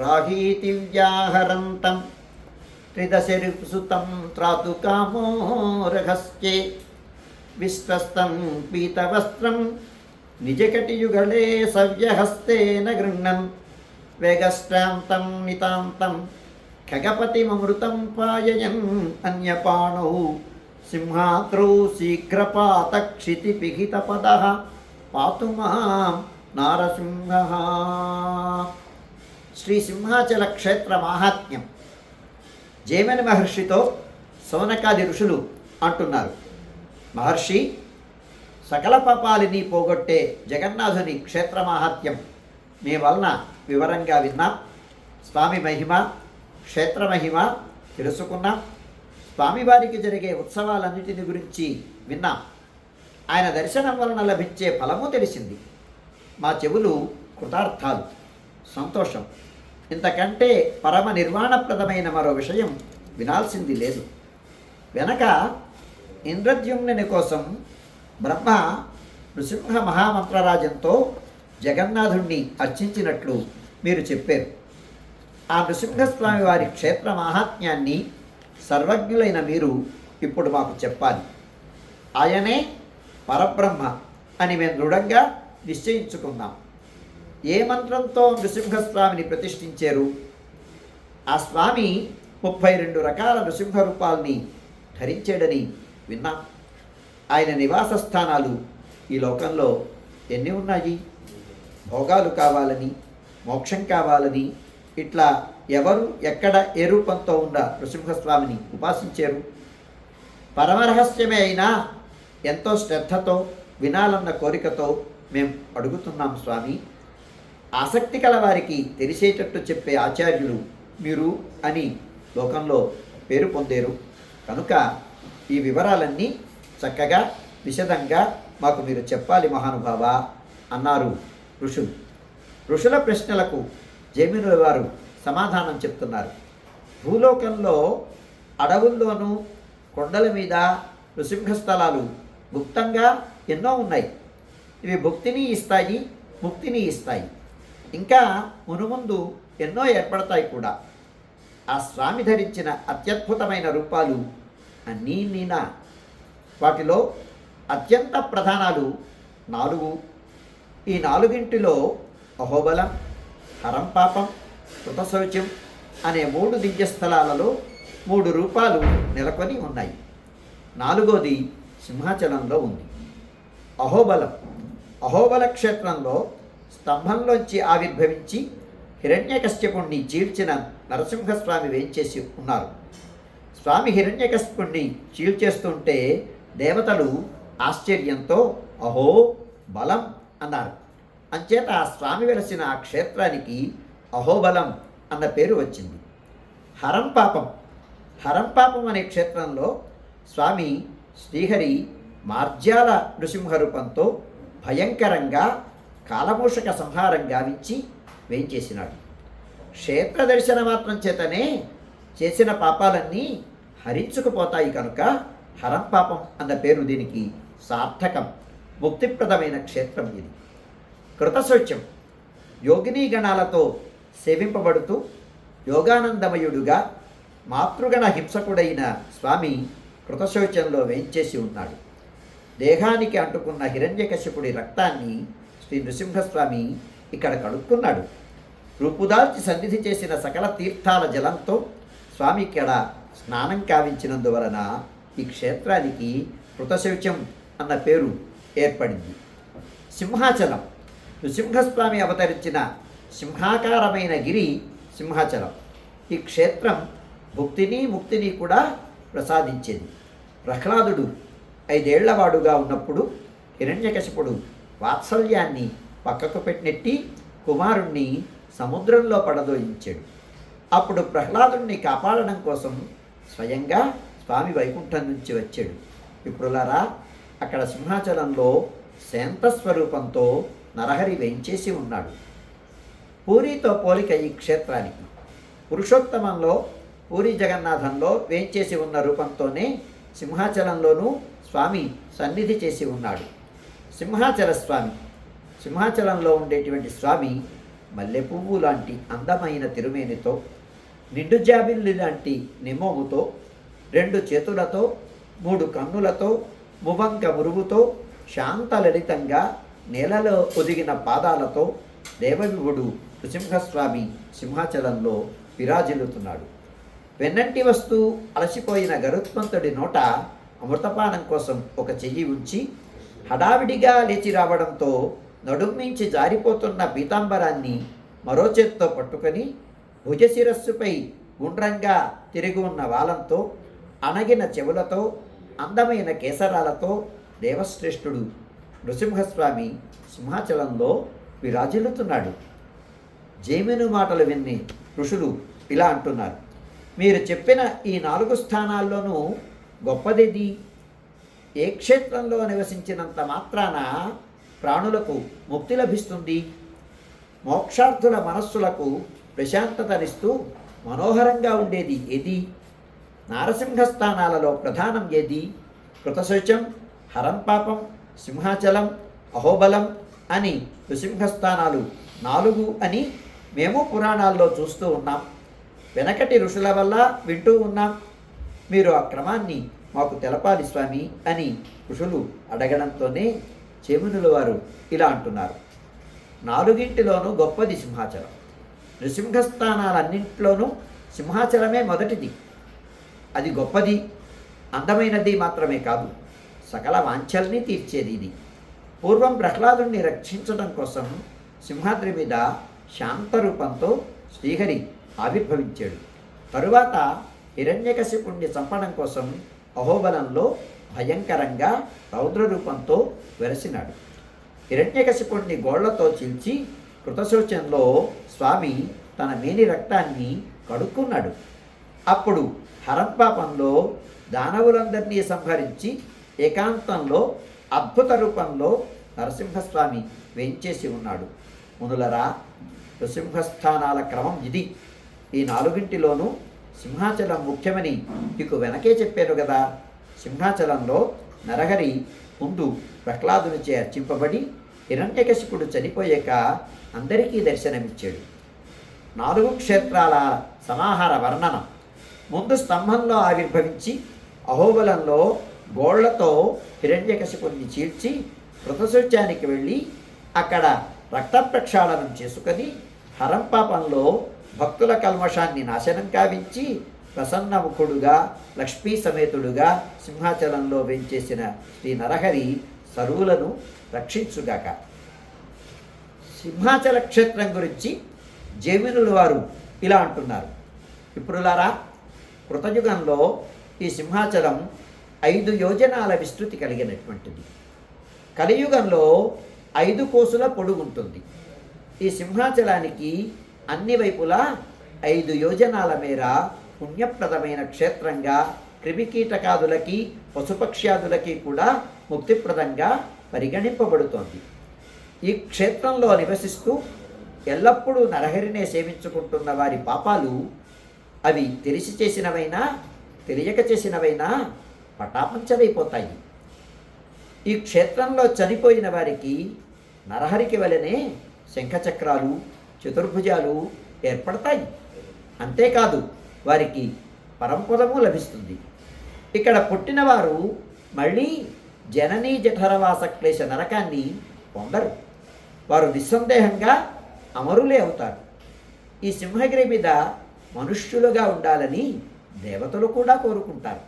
రాహీతి వ్యాహరంతం త్రిదశరిసుతం త్రాతుకామో రహస్యే. విశ్వస్తం పీతవస్త్రం నిజకటియుగళే సవ్యహస్తేన గృహ్ణం వేగశ్రాంతం నితాంతం ఖగపతిమృతం పాయయన్ అన్యపాణౌ. సింహాద్రౌ శీఘ్రపాతక్షితిపిహితపద పాతు మాం నారసింహ. శ్రీ సింహాచల క్షేత్ర మాహాత్మ్యం జైమని మహర్షితో సోనకాది ఋషులు అంటున్నారు. మహర్షి సకల పాపాలిని పోగొట్టే జగన్నాథుని క్షేత్ర మాహాత్మ్యం మీ వలన వివరంగా విన్నాం స్వామి మహిమ క్షేత్ర మహిమ తెలుసుకున్నాం స్వామివారికి జరిగే ఉత్సవాలన్నిటిని గురించి విన్నాం. ఆయన దర్శనం వలన లభించే ఫలము తెలిసింది. మా చెవులు కృతార్థాలు సంతోషం. ఇంతకంటే పరమ నిర్వాణప్రదమైన మరో విషయం వినాల్సింది లేదు. వెనక ఇంద్రద్యుమ్నుని కోసం బ్రహ్మ నృసింహ మహామంత్రరాజంతో జగన్నాథుణ్ణి అర్చించినట్లు మీరు చెప్పారు. ఆ నృసింహస్వామి వారి క్షేత్ర మాహాత్మ్యాన్ని సర్వజ్ఞులైన మీరు ఇప్పుడు మాకు చెప్పాలి. ఆయనే పరబ్రహ్మ అని మేము దృఢంగా నిశ్చయించుకుందాం ఏ మంత్రంతో నృసింహస్వామిని ప్రతిష్ఠించారు? ఆ స్వామి ముప్పై రెండు రకాల నృసింహ రూపాల్ని ధరించాడని విన్నాం. ఆయన నివాస స్థానాలు ఈ లోకంలో ఎన్ని ఉన్నాయి? భోగాలు కావాలని మోక్షం కావాలని ఇట్లా ఎవరు ఎక్కడ ఏ రూపంతో ఉన్న నృసింహస్వామిని ఉపాసించారు? పరమరహస్యమే అయినా ఎంతో శ్రద్ధతో వినాలన్న కోరికతో మేము అడుగుతున్నాం స్వామి. ఆసక్తి కల వారికి తెలిసేటట్టు చెప్పే ఆచార్యులు మీరు అని లోకంలో పేరు పొందేరు. కనుక ఈ వివరాలన్నీ చక్కగా విశదంగా మాకు మీరు చెప్పాలి మహానుభావ అన్నారు ఋషులు. ఋషుల ప్రశ్నలకు జమీనుల వారు సమాధానం చెప్తున్నారు. భూలోకంలో అడవుల్లోనూ కొండల మీద నృసింహస్థలాలు గుప్తంగా ఎన్నో ఉన్నాయి. ఇవి భుక్తిని ఇస్తాయి ముక్తిని ఇస్తాయి. ఇంకా మునుముందు ఎన్నో ఏర్పడతాయి కూడా. ఆ స్వామి ధరించిన అత్యద్భుతమైన రూపాలు అన్నీ నీనా. వాటిలో అత్యంత ప్రధానాలు నాలుగు. ఈ నాలుగింటిలో అహోబలం హరంపాపం కృతశౌచం అనే మూడు దివ్యస్థలాలలో మూడు రూపాలు నెలకొని ఉన్నాయి. నాలుగోది సింహాచలంలో ఉంది. అహోబలం. అహోబల క్షేత్రంలో స్తంభంలోంచి ఆవిర్భవించి హిరణ్యకశ్యపుణ్ణి చీల్చిన నరసింహస్వామి వేయించేసి ఉన్నారు. స్వామి హిరణ్యకశ్యపుణ్ణి చీల్చేస్తుంటే దేవతలు ఆశ్చర్యంతో అహో బలం అన్నారు. అంచేత ఆ స్వామి వెలసిన ఆ క్షేత్రానికి అహోబలం అన్న పేరు వచ్చింది. హరంపాపం హరంపాపం అనే క్షేత్రంలో స్వామి శ్రీహరి మార్జాల నృసింహ రూపంతో భయంకరంగా కాలభూషక సంహారం గావించి వేయించేసినాడు క్షేత్ర దర్శన మాత్రం చేతనే చేసిన పాపాలన్నీ హరించుకుపోతాయి కనుక హరం పాపం అన్న పేరు దీనికి సార్థకం ముక్తిప్రదమైన క్షేత్రం ఇది. కృతశౌచ్యం యోగినీ గణాలతో సేవింపబడుతూ యోగానందమయుడుగా మాతృగణ హింసకుడైన స్వామి కృతశౌచంలో వేయించేసి ఉన్నాడు. దేహానికి అంటుకున్న హిరణ్యకశ్యపుడి రక్తాన్ని శ్రీ నృసింహస్వామి ఇక్కడ కడుక్కున్నాడు. రూపుదాల్చి సన్నిధి చేసిన సకల తీర్థాల జలంతో స్వామి ఇక్కడ స్నానం కావించినందువలన ఈ క్షేత్రానికి కృతశౌచం అన్న పేరు ఏర్పడింది. సింహాచలం. నృసింహస్వామి అవతరించిన సింహాకారమైన గిరి సింహాచలం. ఈ క్షేత్రం భుక్తిని ముక్తిని కూడా ప్రసాదించేది. ప్రహ్లాదుడు ఐదేళ్ళవాడుగా ఉన్నప్పుడు హిరణ్యకశిపుడు వాత్సల్యాన్ని పక్కకు పెట్టినెట్టి కుమారుణ్ణి సముద్రంలో పడదోయించాడు. అప్పుడు ప్రహ్లాదుణ్ణి కాపాడడం కోసం స్వయంగా స్వామి వైకుంఠం నుంచి వచ్చాడు. విప్రులారా అక్కడ సింహాచలంలో శాంతస్వరూపంతో నరహరి వేంచేసి ఉన్నాడు. పూరితో పోలిక ఈ క్షేత్రానికి. పురుషోత్తమంలో పూరి జగన్నాథంలో వేంచేసి ఉన్న రూపంతోనే సింహాచలంలోనూ స్వామి సన్నిధి చేసి ఉన్నాడు. సింహాచల స్వామి సింహాచలంలో ఉండేటువంటి స్వామి మల్లె పువ్వు లాంటి అందమైన తిరుమేనితో నిండు జాబిల్లి లాంటి నిమోముతో రెండు చేతులతో మూడు కన్నులతో మువంక మురుగుతో శాంతలలితంగా నేలలో ఒదిగిన పాదాలతో దేవవిభుడు నృసింహస్వామి సింహాచలంలో విరాజిల్లుతున్నాడు. వెన్నంటి వస్తూ అలసిపోయిన గరుత్మంతుడి నోట అమృతపానం కోసం ఒక చెయ్యి ఉంచి హడావిడిగా లేచి రావడంతో నడుమించి జారిపోతున్న పీతాంబరాన్ని మరో చేత్తో పట్టుకొని భుజశిరస్సుపై గుండ్రంగా తిరిగి ఉన్న వాలంతో అణగిన చెవులతో అందమైన కేసరాలతో దేవశ్రేష్ఠుడు నృసింహస్వామి సింహాచలంలో విరాజిల్లుతున్నాడు. జేమిను మాటలు విన్ని ఋషులు ఇలా అంటున్నారు. మీరు చెప్పిన ఈ నాలుగు స్థానాల్లోనూ గొప్పదిది? ఏ క్షేత్రంలో నివసించినంత మాత్రాన ప్రాణులకు ముక్తి లభిస్తుంది. మోక్షార్థుల మనస్సులకు ప్రశాంతతనిస్తూ మనోహరంగా ఉండేది ఏది? నారసింహ స్థానాలలో ప్రధానం ఏది? కృతశౌచం హరంపాపం సింహాచలం అహోబలం అని నృసింహస్థానాలు నాలుగు అని మేము పురాణాల్లో చూస్తూ ఉన్నాం. వెనకటి ఋషుల వల్ల వింటూ ఉన్నాం. మీరు ఆ క్రమాన్ని మాకు తెలపాలి స్వామి అని ఋషులు అడగడంతోనే చేమునుల వారు ఇలా అంటున్నారు. నాలుగింటిలోనూ గొప్పది సింహాచలం. నృసింహస్థానాలన్నింటిలోనూ సింహాచలమే మొదటిది. అది గొప్పది అందమైనది మాత్రమే కాదు. సకల వాంఛల్ని తీర్చేది ఇది. పూర్వం ప్రహ్లాదుని రక్షించడం కోసం సింహాద్రి మీద శాంతరూపంతో శ్రీహరి ఆవిర్భవించాడు. తరువాత హిరణ్యకశిపుణ్ణి చంపడం కోసం అహోబలంలో భయంకరంగా రౌద్ర రూపంతో వెరసినాడు హిరణ్యకశిపుణ్ణి గోళ్ళతో చీల్చి కృతశౌచంలో స్వామి తన మేని రక్తాన్ని కడుక్కున్నాడు. అప్పుడు హరంపాపంలో దానవులందరినీ సంహరించి ఏకాంతంలో అద్భుత రూపంలో నరసింహస్వామి వేంచేసి ఉన్నాడు. మునులరా నృసింహస్థానాల క్రమం ఇది. ఈ నాలుగింటిలోనూ సింహాచలం ముఖ్యమని నీకు వెనకే చెప్పాను కదా. సింహాచలంలో నరహరి ముందు ప్రహ్లాదునిచే అర్చింపబడి హిరణ్యకశిపుడు చనిపోయాక అందరికీ దర్శనమిచ్చాడు. నాలుగు క్షేత్రాల సమాహార వర్ణనం. ముందు స్తంభంలో ఆవిర్భవించి అహోబలంలో గోళ్ళతో హిరణ్యకశిపుణ్ణి చీల్చి కృతశౌచానికి వెళ్ళి అక్కడ రక్త ప్రక్షాళనం చేసుకొని హరంపాపంలో భక్తుల కల్మషాన్ని నాశనం కావించి ప్రసన్నముఖుడుగా లక్ష్మీ సమేతుడుగా సింహాచలంలో వెంచేసిన శ్రీ నరహరి సరువులను రక్షించుగాక. సింహాచల క్షేత్రం గురించి జైమినుల వారు ఇలా అంటున్నారు. ఇప్పుడులారా కృతయుగంలో ఈ సింహాచలం ఐదు యోజనాల విస్తృతి కలిగినటువంటిది. కలియుగంలో ఐదు కోసుల పొడుగుంటుంది. ఈ సింహాచలానికి అన్ని వైపులా ఐదు యోజనాల మేర పుణ్యప్రదమైన క్షేత్రంగా క్రిమికీటకాదులకి పశుపక్ష్యాదులకి కూడా ముక్తిప్రదంగా పరిగణింపబడుతోంది. ఈ క్షేత్రంలో నివసిస్తూ ఎల్లప్పుడూ నరహరినే సేవించుకుంటున్న వారి పాపాలు అవి తెలిసి చేసినవైనా తెలియక చేసినవైనా పటాపంచలైపోతాయి. ఈ క్షేత్రంలో చనిపోయిన వారికి నరహరికి వలనే శంఖచక్రాలు చతుర్భుజాలు ఏర్పడతాయి. అంతేకాదు వారికి పరంపదము లభిస్తుంది. ఇక్కడ పుట్టినవారు మళ్ళీ జననీ జఠరవాస క్లేశ నరకాన్ని పొందరు. వారు నిస్సందేహంగా అమరులే అవుతారు. ఈ సింహగిరి మీద మనుష్యులుగా ఉండాలని దేవతలు కూడా కోరుకుంటారు.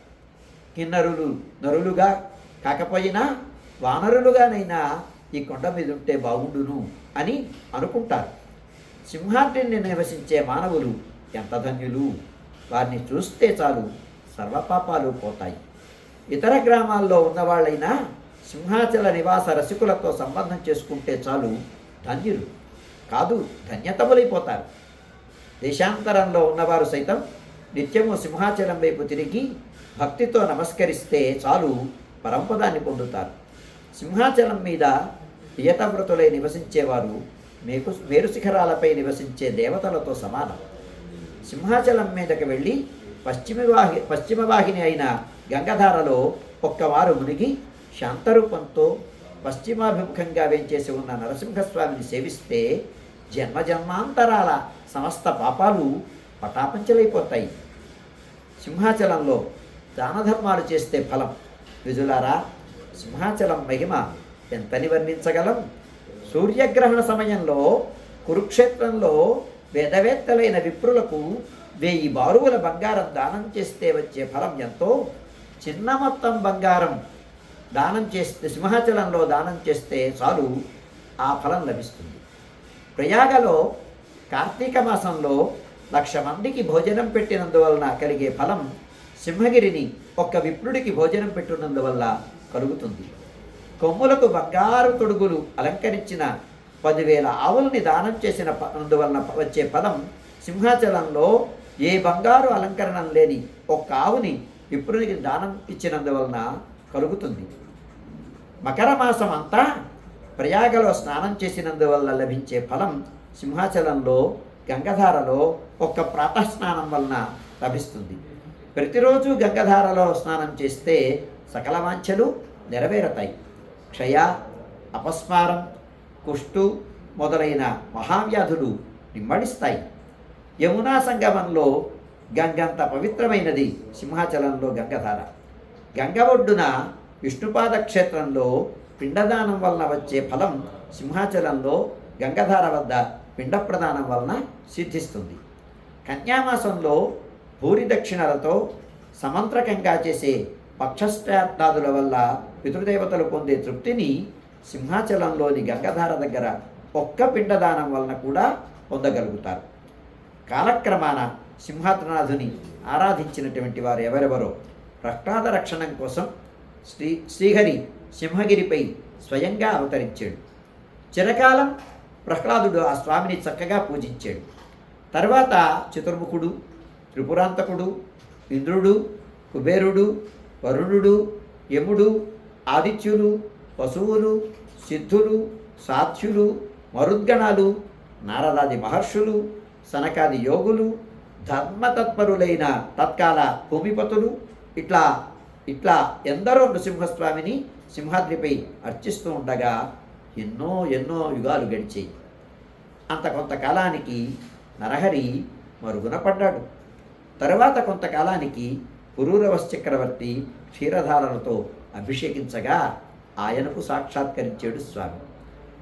కిన్నరులు నరులుగా కాకపోయినా వానరులుగానైనా ఈ కొండ మీద ఉంటే బాగుండును అని అనుకుంటారు. సింహాద్రిని నివసించే మానవులు ఎంత ధన్యులు? వారిని చూస్తే చాలు సర్వపాపాలు పోతాయి. ఇతర గ్రామాల్లో ఉన్నవాళ్ళైనా సింహాచల నివాస రసికులతో సంబంధం చేసుకుంటే చాలు ధన్యులు. కాదు ధన్యతములైపోతారు. దేశాంతరంలో ఉన్నవారు సైతం నిత్యము సింహాచలం వైపు తిరిగి భక్తితో నమస్కరిస్తే చాలు పరంపదాన్ని పొందుతారు. సింహాచలం మీద నియతవ్రతులై నివసించేవారు మేకు మేరు శిఖరాలపై నివసించే దేవతలతో సమానం. సింహాచలం మీదకి వెళ్ళి పశ్చిమ వాహి పశ్చిమ వాహిని అయిన గంగధారలో ఒక్కవారు మునిగి శాంతరూపంతో పశ్చిమాభిముఖంగా వేంచేసి ఉన్న నరసింహస్వామిని సేవిస్తే జన్మజన్మాంతరాల సమస్త పాపాలు పటాపంచలైపోతాయి. సింహాచలంలో దాన ధర్మాలు చేస్తే ఫలం. విజులారా సింహాచలం మహిమ ఎంతని వర్ణించగలం? సూర్యగ్రహణ సమయంలో కురుక్షేత్రంలో వేదవేత్తలైన విప్రులకు వెయ్యి బారువుల బంగారం దానం చేస్తే వచ్చే ఫలం ఎంతో? చిన్న మొత్తం బంగారం దానం చేస్తే సింహాచలంలో దానం చేస్తే చాలు ఆ ఫలం లభిస్తుంది. ప్రయాగలో కార్తీక మాసంలో లక్ష మందికి భోజనం పెట్టినందువలన కలిగే ఫలం సింహగిరిని ఒక్క విప్రుడికి భోజనం పెట్టినందువల్ల కలుగుతుంది. కొమ్ములకు బంగారు తొడుగులు అలంకరించిన పదివేల ఆవుల్ని దానం చేసిన అందువలన వచ్చే పదం సింహాచలంలో ఏ బంగారు అలంకరణం లేని ఒక్క ఆవుని విప్రునికి దానం ఇచ్చినందువలన కలుగుతుంది. మకర మాసం అంతా ప్రయాగలో స్నానం చేసినందువల్ల లభించే ఫలం సింహాచలంలో గంగధారలో ఒక్క ప్రాతఃస్నానం వలన లభిస్తుంది. ప్రతిరోజు గంగధారలో స్నానం చేస్తే సకల వాంఛలు నెరవేరతాయి. క్షయ అపస్మారం కుష్టు మొదలైన మహావ్యాధులు నిమ్మడిస్తాయి. యమునా సంగమంలో గంగంత పవిత్రమైనది సింహాచలంలో గంగధార. గంగ ఒడ్డున విష్ణుపాద క్షేత్రంలో పిండదానం వలన వచ్చే ఫలం సింహాచలంలో గంగధార వద్ద పిండ ప్రదానం వలన సిద్ధిస్తుంది. కన్యామాసంలో భూరి దక్షిణలతో సమంత్రకంగా చేసే పక్షష్టార్థాదుల వల్ల పితృదేవతలు పొందే తృప్తిని సింహాచలంలోని గంగధార దగ్గర ఒక్క పిండదానం వలన కూడా పొందగలుగుతారు. కాలక్రమాన సింహాద్రనాథుని ఆరాధించినటువంటి వారు ఎవరెవరో ప్రహ్లాద రక్షణం కోసం శ్రీ శ్రీహరి సింహగిరిపై స్వయంగా అవతరించాడు. చిరకాలం ప్రహ్లాదుడు ఆ స్వామిని చక్కగా పూజించాడు. తర్వాత చతుర్ముఖుడు త్రిపురాంతకుడు ఇంద్రుడు కుబేరుడు వరుణుడు యముడు ఆదిత్యులు పశువులు సిద్ధులు సాధ్యులు మరుద్గణాలు నారదాది మహర్షులు సనకాది యోగులు ధర్మతత్పరులైన తత్కాల భూమిపతులు ఇట్లా ఇట్లా ఎందరో నృసింహస్వామిని సింహాద్రిపై అర్చిస్తూ ఉండగా ఎన్నో ఎన్నో యుగాలు గడిచాయి. అంత కొంతకాలానికి నరహరి మరుగున పడ్డాడు. తరువాత కొంతకాలానికి పురూరవశ చక్రవర్తి క్షీరధారలతో అభిషేకించగా ఆయనకు సాక్షాత్కరించాడు స్వామి.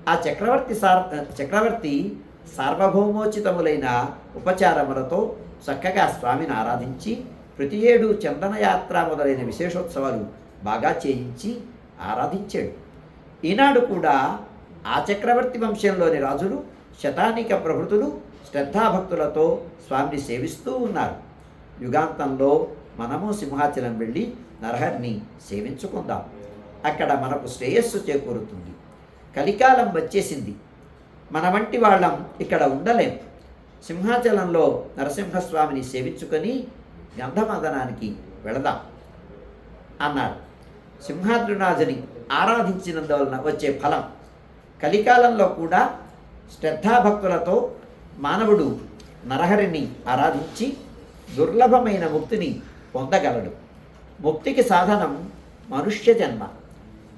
ఆ చక్రవర్తి సార్ చక్రవర్తి సార్వభౌమోచితములైన ఉపచారములతో చక్కగా స్వామిని ఆరాధించి ప్రతి ఏడు చందనయాత్ర మొదలైన విశేషోత్సవాలు బాగా చేయించి ఆరాధించాడు. ఈనాడు కూడా ఆ చక్రవర్తి వంశంలోని రాజులు శతానిక ప్రభుతులు శ్రద్ధాభక్తులతో స్వామిని సేవిస్తూ ఉన్నారు. యుగాంతంలో మనము సింహాచలం వెళ్ళి నరహరిని సేవించుకుందాం. అక్కడ మనకు శ్రేయస్సు చేకూరుతుంది. కలికాలం వచ్చేసింది. మన వంటి వాళ్ళం ఇక్కడ ఉండలేం. సింహాచలంలో నరసింహస్వామిని సేవించుకొని గంధమదనానికి వెళదాం అన్నారు. సింహాద్రినాథుని ఆరాధించినందువలన వచ్చే ఫలం. కలికాలంలో కూడా శ్రద్ధాభక్తులతో మానవుడు నరహరిని ఆరాధించి దుర్లభమైన ముక్తిని పొందగలడు. ముక్తికి సాధనం మనుష్య జన్మ.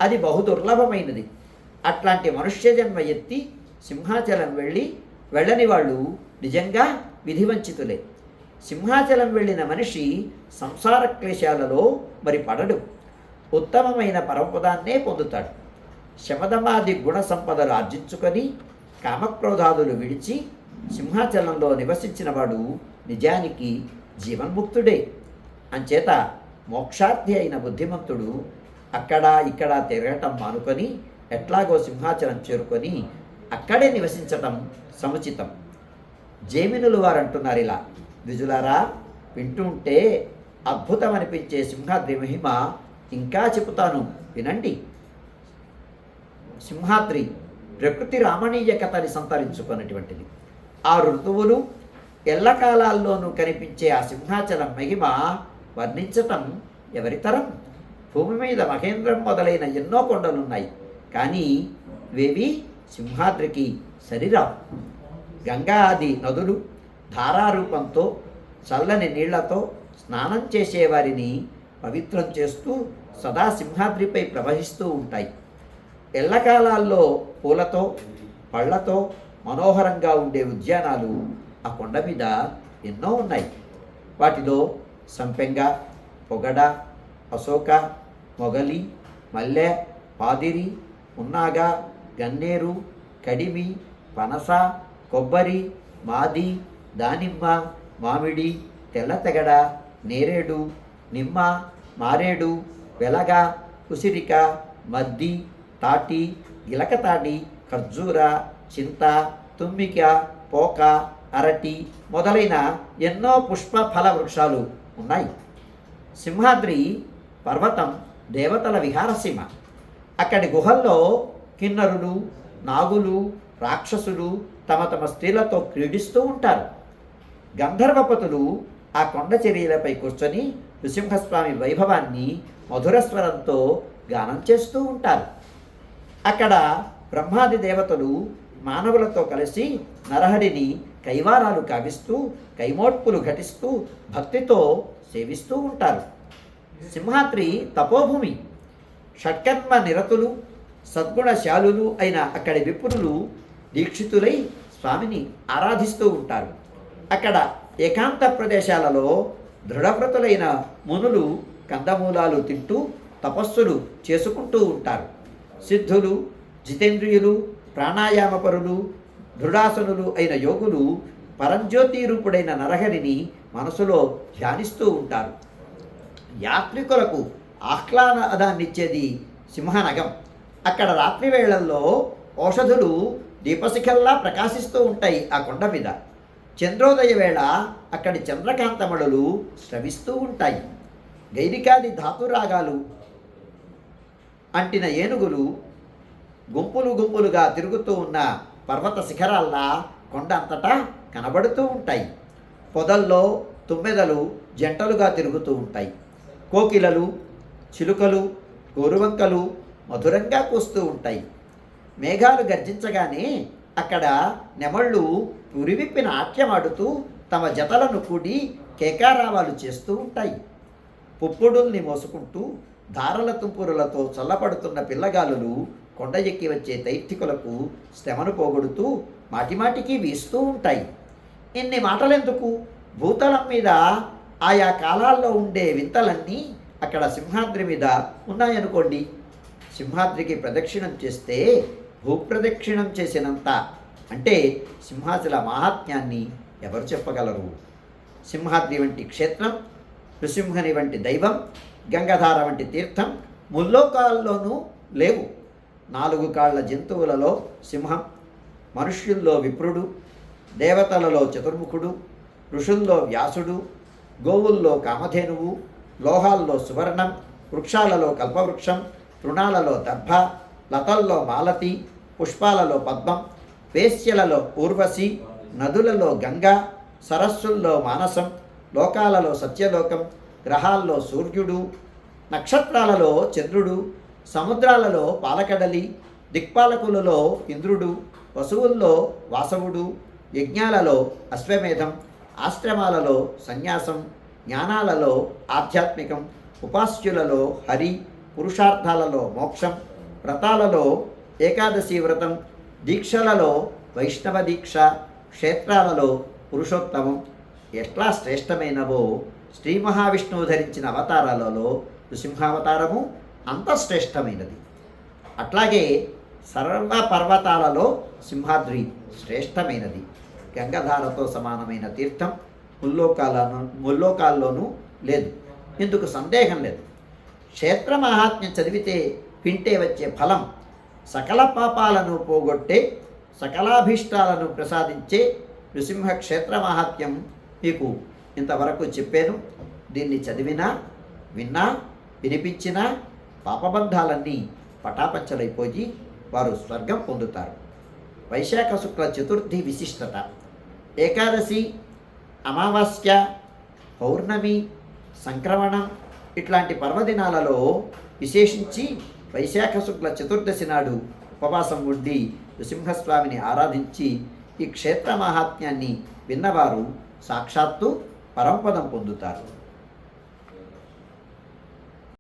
అది బహు దుర్లభమైనది. అట్లాంటి మనుష్య జన్మ ఎత్తి సింహాచలం వెళ్ళి వెళ్ళని వాళ్ళు నిజంగా విధివంచితులే. సింహాచలం వెళ్ళిన మనిషి సంసార క్లేశాలలో మరి పడడు. ఉత్తమమైన పరమపదాన్నే పొందుతాడు. శమదమాది గుణ సంపదలు ఆర్జించుకొని కామక్రోధాదులు విడిచి సింహాచలంలో నివసించిన వాడు నిజానికి జీవన్ముక్తుడే. అంచేత మోక్షార్థి అయిన బుద్ధిమంతుడు అక్కడ ఇక్కడ తిరగటం మానుకొని ఎట్లాగో సింహాచలం చేరుకొని అక్కడే నివసించటం సముచితం. జేమినులు వారు అంటున్నారు ఇలా ద్విజులారా వింటుంటే అద్భుతం అనిపించే సింహాద్రి మహిమ ఇంకా చెబుతాను వినండి. సింహాద్రి ప్రకృతి రామణీయ కథని సంతరించుకున్నటువంటిది ఆ ఋతువులు ఎల్లకాలాల్లోనూ కనిపించే ఆ సింహాచలం మహిమ వర్ణించటం ఎవరితరం భూమి మీద మహేంద్రం మొదలైన ఎన్నో కొండలున్నాయి. కానీ ఇవేవి? సింహాద్రికి సరిరావు. గంగా ఆది నదులు ధారారూపంతో చల్లని నీళ్ళతో స్నానం చేసేవారిని పవిత్రం చేస్తూ సదా సింహాద్రిపై ప్రవహిస్తూ ఉంటాయి. ఎల్లకాలాల్లో పూలతో పళ్ళతో మనోహరంగా ఉండే ఉద్యానాలు ఆ కొండ మీద ఎన్నో ఉన్నాయి. వాటిలో సంపెంగ పొగడ అశోక మొగలి మల్లె పాదిరి ఉన్నాగ గన్నేరు కడిమి పనస కొబ్బరి మాది దానిమ్మ మామిడి తెల్లతెగడ నేరేడు నిమ్మ మారేడు వెలగ ఉసిరిక మద్ది తాటి ఇలకతాటి ఖర్జూర చింత తుమ్మిక పోక అరటి మొదలైన ఎన్నో పుష్ప ఫల వృక్షాలు. ఉన్నాయి. సింహాద్రి పర్వతం దేవతల విహారసీమ. అక్కడి గుహల్లో కిన్నరులు నాగులు రాక్షసులు తమ తమ స్త్రీలతో క్రీడిస్తూ ఉంటారు. గంధర్వపతులు ఆ కొండ చర్యలపై కూర్చొని నృసింహస్వామి వైభవాన్ని మధురస్వరంతో గానం చేస్తూ ఉంటారు. అక్కడ బ్రహ్మాది దేవతలు మానవులతో కలిసి నరహరిని కైవారాలు కావిస్తూ కైమోట్పులు ఘటిస్తూ భక్తితో సేవిస్తూ ఉంటారు. సింహాద్రి తపోభూమి షట్కర్మ నిరతులు సద్గుణశాలులు అయిన అక్కడి విపురులు దీక్షితులై స్వామిని ఆరాధిస్తూ ఉంటారు. అక్కడ ఏకాంత ప్రదేశాలలో దృఢవ్రతులైన మునులు కందమూలాలు తింటూ తపస్సులు చేసుకుంటూ ఉంటారు. సిద్ధులు జితేంద్రియులు ప్రాణాయామపరులు దృఢాసనులు అయిన యోగులు పరంజ్యోతి రూపుడైన నరహరిని మనసులో ధ్యానిస్తూ ఉంటారు. యాత్రికులకు ఆహ్లాదాన్నిచ్చేది సింహనగం. అక్కడ రాత్రి వేళల్లో ఔషధులు దీపశిఖల్లా ప్రకాశిస్తూ ఉంటాయి ఆ కొండ మీద. చంద్రోదయ వేళ అక్కడి చంద్రకాంతమణులు స్రవిస్తూ ఉంటాయి. గైరికాది ధాతురాగాలు అంటిన ఏనుగులు గుంపులు గుంపులుగా తిరుగుతూ ఉన్న పర్వత శిఖరాల్లా కొండ అంతటా కనబడుతూ ఉంటాయి. పొదల్లో తుమ్మెదలు జంటలుగా తిరుగుతూ ఉంటాయి. కోకిలలు చిలుకలు గోరువంకలు మధురంగా కూస్తూ ఉంటాయి. మేఘాలు గర్జించగానే అక్కడ నెమళ్ళు ఉరివిప్పి నాట్యమాడుతూ తమ జతలను కూడి కేకారావాలు చేస్తూ ఉంటాయి. పుప్పుడుల్ని మోసుకుంటూ ధారల తుంపురులతో చల్లపడుతున్న పిల్లగాలులు కొండ ఎక్కి వచ్చే దైత్యకులకు శ్రమను పోగొడుతూ మాటిమాటికి వీస్తూ ఉంటాయి. ఇన్ని మాటలెందుకు? భూతలం మీద ఆయా కాలాల్లో ఉండే వింతలన్నీ అక్కడ సింహాద్రి మీద ఉన్నాయనుకోండి. సింహాద్రికి ప్రదక్షిణం చేస్తే భూప్రదక్షిణం చేసినంత అంటే సింహాచల మహాత్మ్యాన్ని ఎవరు చెప్పగలరు? సింహాద్రి వంటి క్షేత్రం నృసింహని వంటి దైవం గంగాధార వంటి తీర్థం ముల్లోకాల్లోనూ లేవు. నాలుగు కాళ్ళ జంతువులలో సింహం మనుష్యుల్లో విప్రుడు దేవతలలో చతుర్ముఖుడు ఋషుల్లో వ్యాసుడు గోవుల్లో కామధేనువు లోహాల్లో సువర్ణం వృక్షాలలో కల్పవృక్షం తృణాలలో దర్భ లతల్లో మాలతి పుష్పాలలో పద్మం వేశ్యలలో ఊర్వశి నదులలో గంగ సరస్సుల్లో మానసం లోకాలలో సత్యలోకం గ్రహాల్లో సూర్యుడు నక్షత్రాలలో చంద్రుడు సముద్రాలలో పాలకడలి దిక్పాలకులలో ఇంద్రుడు పశువుల్లో వాసవుడు యజ్ఞాలలో అశ్వమేధం ఆశ్రమాలలో సన్యాసం జ్ఞానాలలో ఆధ్యాత్మికం ఉపాస్యులలో హరి పురుషార్థాలలో మోక్షం వ్రతాలలో ఏకాదశి వ్రతం దీక్షలలో వైష్ణవ దీక్ష క్షేత్రాలలో పురుషోత్తమం. ఎట్లా శ్రేష్టమైనవో శ్రీ మహావిష్ణువు ధరించిన అవతారాలలో నృసింహావతారము అంత శ్రేష్టమైనది. అట్లాగే సర్వ పర్వతాలలో సింహాద్రి శ్రేష్టమైనది. గంగధారతో సమానమైన తీర్థం ముల్లోకాలను ముల్లోకాల్లోనూ లేదు. ఇందుకు సందేహం లేదు. క్షేత్ర మహాత్మ్యం చదివితే వింటే వచ్చే ఫలం సకల పాపాలను పోగొట్టే సకలాభీష్టాలను ప్రసాదించే నృసింహ క్షేత్ర మహాత్మ్యం మీకు ఇంతవరకు చెప్పాను. దీన్ని చదివినా విన్నా వినిపించినా పాపబంధాలన్నీ పటాపంచలైపోయి వారు స్వర్గం పొందుతారు. వైశాఖ శుక్ల చతుర్థి విశిష్టత. ఏకాదశి అమావాస్య పౌర్ణమి సంక్రమణం ఇట్లాంటి పర్వదినాలలో విశేషించి వైశాఖ శుక్ల చతుర్దశి నాడు ఉపవాసం ఉండి నృసింహస్వామిని ఆరాధించి ఈ క్షేత్ర మహాత్మ్యాన్ని విన్నవారు సాక్షాత్తు పరంపదం పొందుతారు.